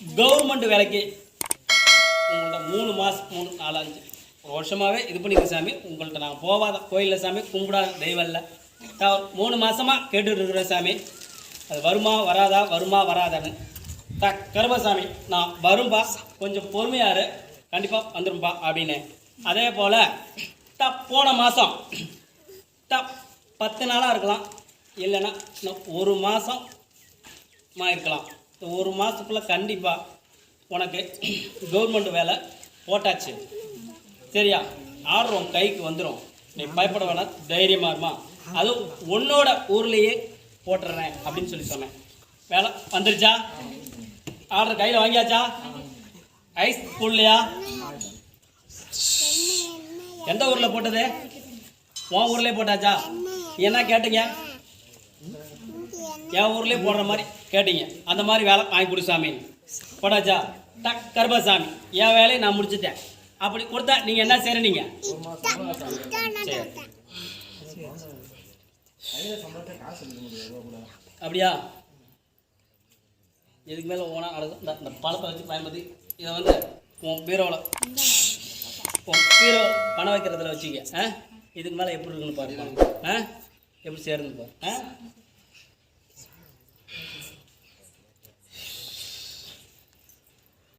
Government வேலைக்கு உங்கள்கிட்ட மூணு மாதம் மூணு நாலு ஒரு வருஷமாகவே இது பண்ணிக்க சாமி. உங்கள்கிட்ட நாங்கள் போகாத கோயிலில் சாமி கும்பிடாத தெய்வம் இல்லை. மூணு மாதமாக கேட்டுட்டு இருக்கிறேன் சாமி. அது வருமா வராதா? வருமா வராதான்னு. த கருமசாமி நான் வரும்பா கொஞ்சம் பொறுமையாரு கண்டிப்பாக வந்துடும்பா அப்படின்னு. அதே போல் த போன மாதம் த பத்து நாளாக இருக்கலாம். இல்லைன்னா இன்னும் ஒரு மாதம் இருக்கலாம். ஒரு மாதத்துக்குள்ளே கண்டிப்பாக உனக்கு கவர்மெண்ட் வேலை போட்டாச்சு. சரியா? ஆடுறோம் உன் கைக்கு வந்துடும் நீ பயப்பட வேணாம் தைரியமாக இருமா. அதுவும் உன்னோட ஊர்லேயே போட்டுறேன் அப்படின்னு சொல்லி சொன்னேன். வேலை வந்துருச்சா? ஆர்டர் கையில் வாங்கியாச்சா? ஐஸ் போடலையா எந்த ஊரில் போட்டது? உன் ஊர்லேயே போட்டாச்சா? என்ன கேட்டீங்க? என் ஊர்லேயே போடுற மாதிரி கேட்டீங்க. அந்த மாதிரி வேலை வாங்கி கொடு சாமி. போட்டாச்சா? டக் கருப்பசாமி. என் வேலையை நான் முடிச்சுட்டேன். அப்படி கொடுத்தா நீங்கள் என்ன செய்கிறீங்க சரி அப்படியா? இதுக்கு மேலே ஓனா அழகு இந்த இந்த பழத்தை வச்சு பயன்படுத்தி இதை வந்து உன் பீரோவில் உன் பீரோ பணம் வைக்கிறதுல வச்சுக்க. ஆ? இதுக்கு மேலே எப்படி இருக்குன்னு பாருங்க ஆ? எப்படி சேருன்னு பாரு. ஆ?